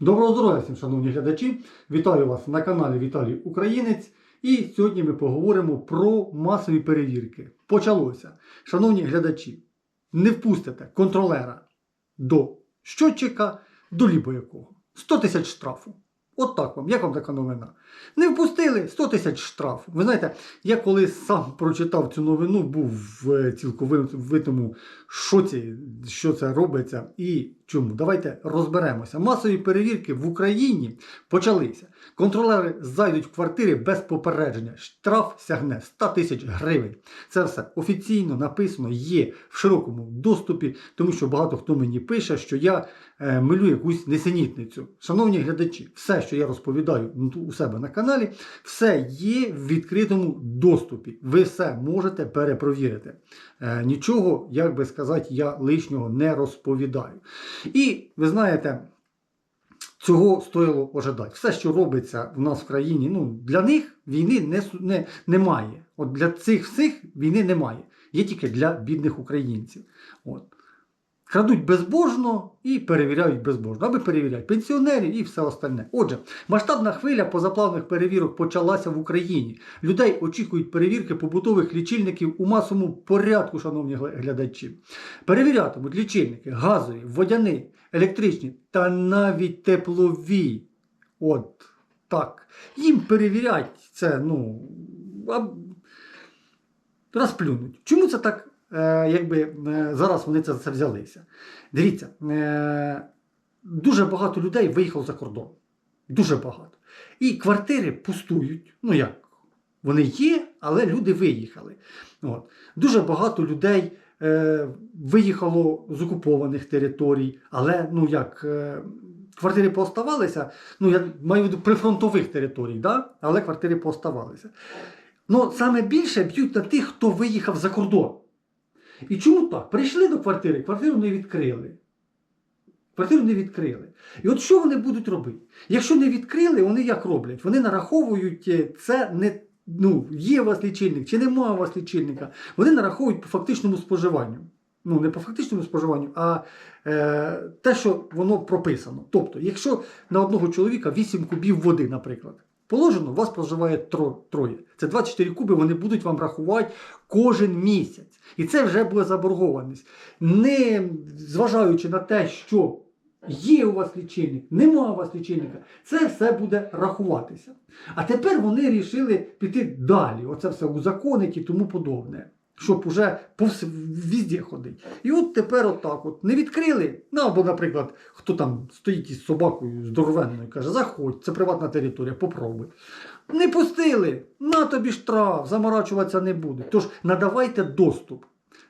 Доброго здоров'я всім, шановні глядачі! Вітаю вас на каналі Віталій Українець. І сьогодні ми поговоримо про масові перевірки. Почалося. Шановні глядачі, не впустите контролера до щотчика, до лібо якого. 100 тисяч штрафу. От так вам, як вам така новина? Не впустили 100 тисяч штрафу. Ви знаєте, я коли сам прочитав цю новину, був в цілковитому шоці, що це робиться і чому. Давайте розберемося. Масові перевірки в Україні почалися. Контролери зайдуть в квартири без попередження. Штраф сягне 100 тисяч гривень. Це все офіційно написано, є в широкому доступі, тому що багато хто мені пише, що я е, милю якусь несенітницю. Шановні глядачі, все, що я розповідаю ну, у себе на каналі, все є в відкритому доступі. Ви все можете перепровірити. Е, нічого, як би сказати, я лишнього не розповідаю. І ви знаєте. Цього стоїло ожидати. Все, що робиться в нас в країні, ну для них війни не, не, немає. От для цих всіх війни немає. Є тільки для бідних українців. От. Крадуть безбожно і перевіряють безбожно. Аби перевіряють пенсіонерів і все остальне. Отже, масштабна хвиля позаплавних перевірок почалася в Україні. Людей очікують перевірки побутових лічильників у масовому порядку, шановні глядачі. Перевірятимуть лічильники газові, водяні, електричні та навіть теплові. От так. Їм перевірять це, ну. Розплюнуть. Чому це так, якби е, зараз вони це, за це взялися? Дивіться, е, дуже багато людей виїхало за кордон. Дуже багато. І квартири пустують. Ну як? Вони є, але люди виїхали. От. Дуже багато людей е, виїхало з окупованих територій, але ну як. Е, Квартири пооставалися, ну я маю в виду прифронтових територій, да? але квартири пооставалися. Ну, саме більше б'ють на тих, хто виїхав за кордон. І чому так? Прийшли до квартири, квартиру не відкрили. Квартиру не відкрили. І от що вони будуть робити? Якщо не відкрили, вони як роблять? Вони нараховують е, це не. Ну, є у вас лічильник чи немає у вас лічильника, вони нараховують по фактичному споживанню. Ну, не по фактичному споживанню, а е, те, що воно прописано. Тобто, якщо на одного чоловіка 8 кубів води, наприклад, положено, у вас проживає троє. Це 24 куби, вони будуть вам рахувати кожен місяць. І це вже буде заборгованість. Не зважаючи на те, що є у вас лічильник, нема у вас лічильника, це все буде рахуватися. А тепер вони вирішили піти далі. Оце все узаконить і тому подобне. Щоб уже повс... везде ходить. І от тепер отак от не відкрили. Ну або, наприклад, хто там стоїть із собакою здоровенною, каже, заходь, це приватна територія, попробуй. Не пустили, на тобі штраф, заморачуватися не буде. Тож надавайте доступ.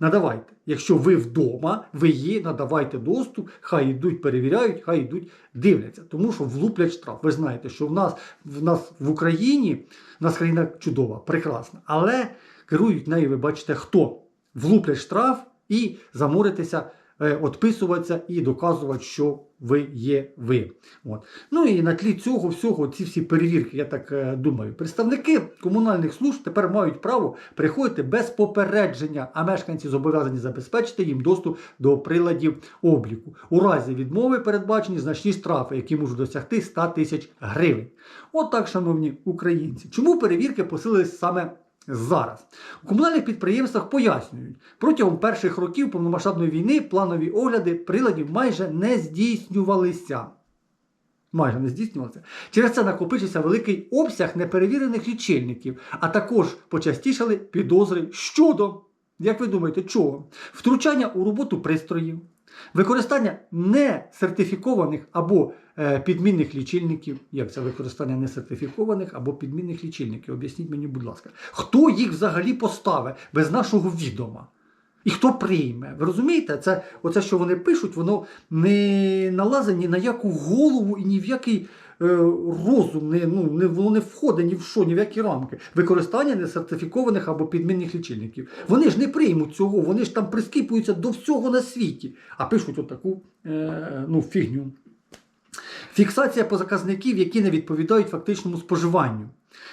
Надавайте. Якщо ви вдома, ви є, надавайте доступ, хай йдуть, перевіряють, хай йдуть, дивляться. Тому що влуплять штраф. Ви знаєте, що в нас в, нас в Україні в нас країна чудова, прекрасна. Але керують нею, ви бачите, хто влуплять штраф і заморитися, е, відписуватися і доказувати, що ви є ви. От. Ну і на тлі цього всього, ці всі перевірки, я так е, думаю, представники комунальних служб тепер мають право приходити без попередження, а мешканці зобов'язані забезпечити їм доступ до приладів обліку. У разі відмови передбачені значні штрафи, які можуть досягти 100 тисяч гривень. От так, шановні українці. Чому перевірки посилились саме зараз? У комунальних підприємствах пояснюють, протягом перших років повномасштабної війни планові огляди приладів майже не здійснювалися. Майже не здійснювалося. Через це накопичився великий обсяг неперевірених лічильників, а також почастішали підозри щодо, як ви думаєте, чого? Втручання у роботу пристроїв, використання несертифікованих або е, підмінних лічильників. Як це використання несертифікованих або підмінних лічильників? Об'ясніть мені, будь ласка, хто їх взагалі поставить без нашого відома? І хто прийме? Ви розумієте? Це оце, що вони пишуть, воно не налазить ні на яку голову і ні в який розум, не, ну, не, воно не входить ні в що, ні в які рамки. Використання несертифікованих або підмінних лічильників. Вони ж не приймуть цього, вони ж там прискіпуються до всього на світі, а пишуть отаку е, ну, фігню. Фіксація позаказників, які не відповідають фактичному споживанню.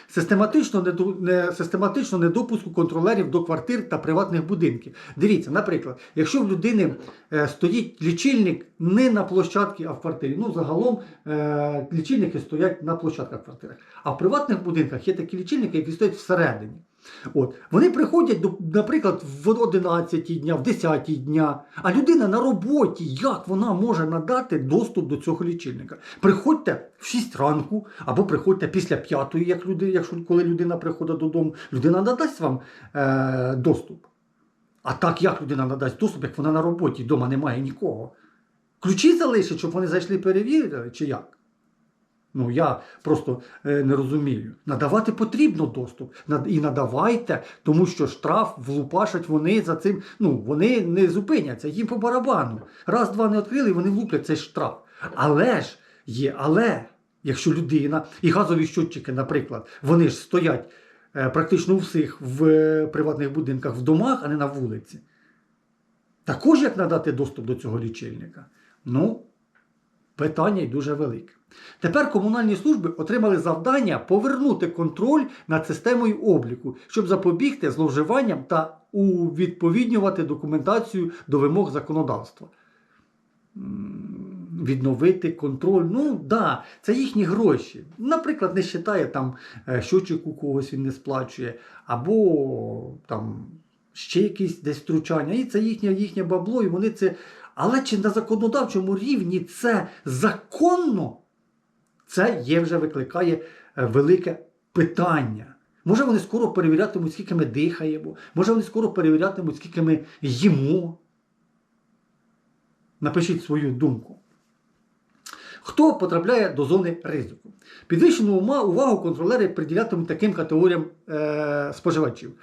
Систематично, неду- не, систематично недопуску контролерів до квартир та приватних будинків. Дивіться, наприклад, якщо в людини е, стоїть лічильник не на площадці, а в квартирі. Ну, загалом е, лічильники стоять на площадках в квартирах. А в приватних будинках є такі лічильники, які стоять всередині. От. Вони приходять, до, наприклад, в 11 дня, в 10 дня, а людина на роботі, як вона може надати доступ до цього лічильника? Приходьте в 6 ранку, або приходьте після 5, як люди, якщо коли людина приходить додому, людина надасть вам е, доступ. А так як людина надасть доступ, як вона на роботі, вдома немає нікого? Ключі залишить, щоб вони зайшли і перевірили, чи як? Ну, я просто е, не розумію. Надавати потрібно доступ. І надавайте, тому що штраф влупашать вони за цим. Ну, вони не зупиняться, їм по барабану. Раз, два не відкрили, вони влуплять цей штраф. Але ж є, але, якщо людина, і газові щотчики, наприклад, вони ж стоять е, практично у всіх в е, приватних будинках в домах, а не на вулиці. Також як надати доступ до цього лічильника? Ну, питання й дуже велике. Тепер комунальні служби отримали завдання повернути контроль над системою обліку, щоб запобігти зловживанням та увідповіднювати документацію до вимог законодавства. Відновити контроль. Ну да, це їхні гроші. Наприклад, не вважає там е, щочик у когось він не сплачує, або там ще якісь десь втручання. І це їхнє, їхнє бабло, і вони це. Але чи на законодавчому рівні це законно? Це є вже викликає е, велике питання. Може вони скоро перевірятимуть, скільки ми дихаємо, може вони скоро перевірятимуть, скільки ми їмо. Напишіть свою думку. Хто потрапляє до зони ризику? Підвищену увагу контролери приділятимуть таким категоріям е, споживачів.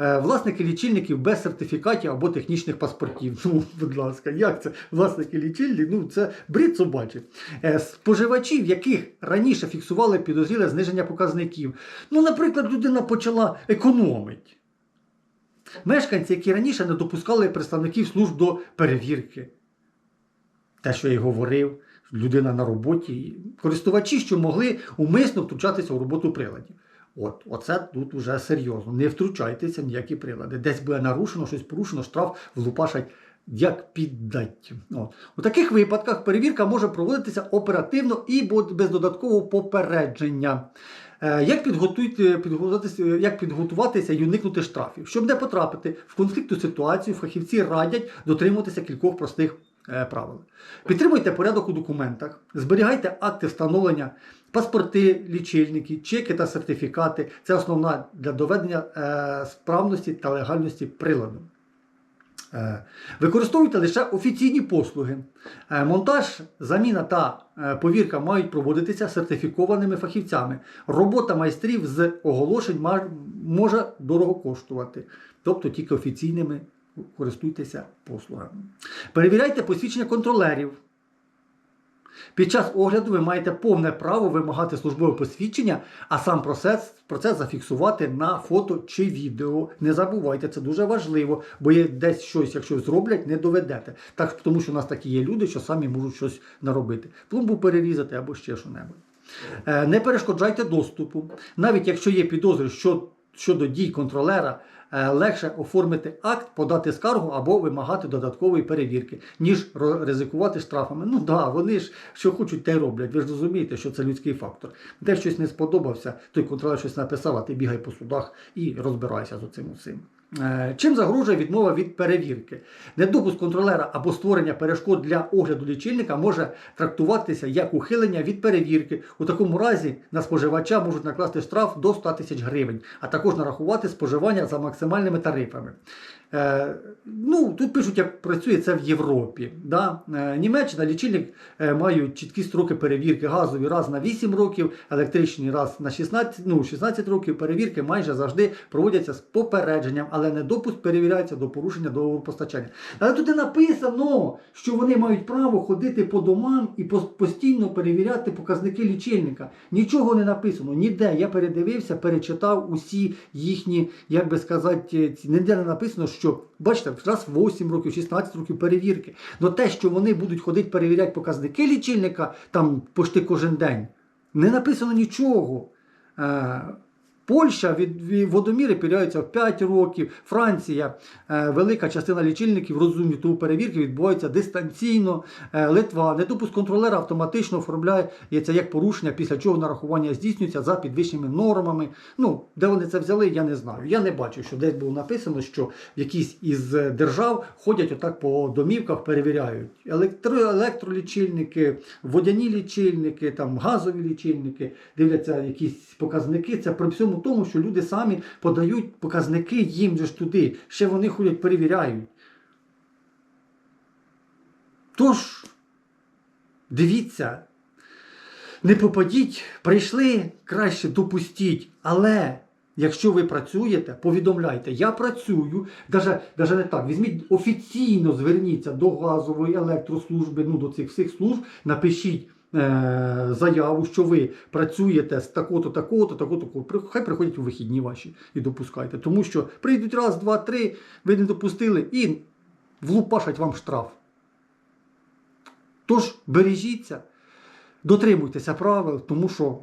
Е, власники лічильників без сертифікатів або технічних паспортів. Ну, будь ласка, як це? Власники лічильників? Ну, це брід собачий. Е, споживачів, яких раніше фіксували підозріле зниження показників. Ну, наприклад, людина почала економити. Мешканці, які раніше не допускали представників служб до перевірки. Те, що я й говорив, людина на роботі, користувачі, що могли умисно втручатися у роботу приладів. От, оце тут уже серйозно. Не втручайтеся в ніякі прилади. Десь буде нарушено, щось порушено, штраф влупашать як піддать. От. У таких випадках перевірка може проводитися оперативно і без додаткового попередження. Е, Як підготуйте- підготуватися, як підготуватися і уникнути штрафів? Щоб не потрапити в конфліктну ситуацію, фахівці радять дотримуватися кількох простих е, правил. Підтримуйте порядок у документах, зберігайте акти встановлення, паспорти, лічильники, чеки та сертифікати. Це основна для доведення е, справності та легальності приладу. Е, Використовуйте лише офіційні послуги. Монтаж, заміна та повірка мають проводитися сертифікованими фахівцями. Робота майстрів з оголошень може дорого коштувати, тобто тільки офіційними користуйтеся послугами. Перевіряйте посвідчення контролерів. Під час огляду ви маєте повне право вимагати службове посвідчення, а сам процес, процес зафіксувати на фото чи відео. Не забувайте, це дуже важливо, бо є десь щось, якщо зроблять, не доведете. Так, тому що у нас такі є люди, що самі можуть щось наробити. Пломбу перерізати або ще що-небудь. Е, Не перешкоджайте доступу. Навіть якщо є підозри щодо дій контролера, легше оформити акт, подати скаргу або вимагати додаткової перевірки, ніж ризикувати штрафами. Ну да, вони ж що хочуть, те й роблять. Ви ж розумієте, що це людський фактор. Де щось не сподобався, той контролер щось написав, а ти бігай по судах і розбирайся з оцим усім. Е, Чим загрожує відмова від перевірки? Недопуск контролера або створення перешкод для огляду лічильника може трактуватися як ухилення від перевірки. У такому разі на споживача можуть накласти штраф до 100 тисяч гривень, а також нарахувати споживання за максимальними тарифами. Е, ну, тут пишуть, як працює це в Європі. Да? Е, Німеччина лічильник е, мають чіткі строки перевірки газові раз на 8 років, електричні раз на 16, ну, 16 років. Перевірки майже завжди проводяться з попередженням, але недопуск перевіряється до порушення договору постачання. Але тут і написано, що вони мають право ходити по домам і постійно перевіряти показники лічильника. Нічого не написано, ніде. Я передивився, перечитав усі їхні, як би сказати, ніде не написано, що бачите, раз 8 років, 16 років перевірки. але те, що вони будуть ходити перевіряти показники лічильника там почти кожен день, не написано нічого. Польща від, водоміри перевіряються в 5 років. Франція, е, велика частина лічильників розумні, тому перевірки відбуваються дистанційно. Е, Литва, недопуск контролера автоматично оформляється як порушення, після чого нарахування здійснюється за підвищеними нормами. Ну, де вони це взяли, я не знаю. Я не бачу, що десь було написано, що якісь із держав ходять отак по домівках, перевіряють електро, електролічильники, водяні лічильники, там газові лічильники, дивляться якісь показники. Це при всьому тому, що люди самі подають показники їм же ж туди. Ще вони ходять, перевіряють. Тож, дивіться, не попадіть, прийшли, краще допустіть. Але якщо ви працюєте, повідомляйте, я працюю, даже не так. Візьміть офіційно зверніться до газової електрослужби, ну до цих всіх служб, напишіть. Е, Заяву, що ви працюєте з такого-то, такого-то, такого-то, Хай приходять у вихідні ваші і допускайте. Тому що прийдуть раз, два, три, ви не допустили і влупашать вам штраф. Тож бережіться, дотримуйтеся правил, тому що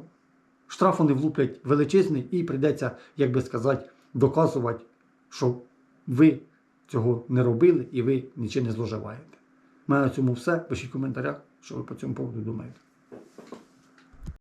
штраф вони влуплять величезний і прийдеться, як би сказати, доказувати, що ви цього не робили і ви нічим не зловживаєте. У мене на цьому все. Пишіть в коментарях, що ви по цьому поводу думаєте.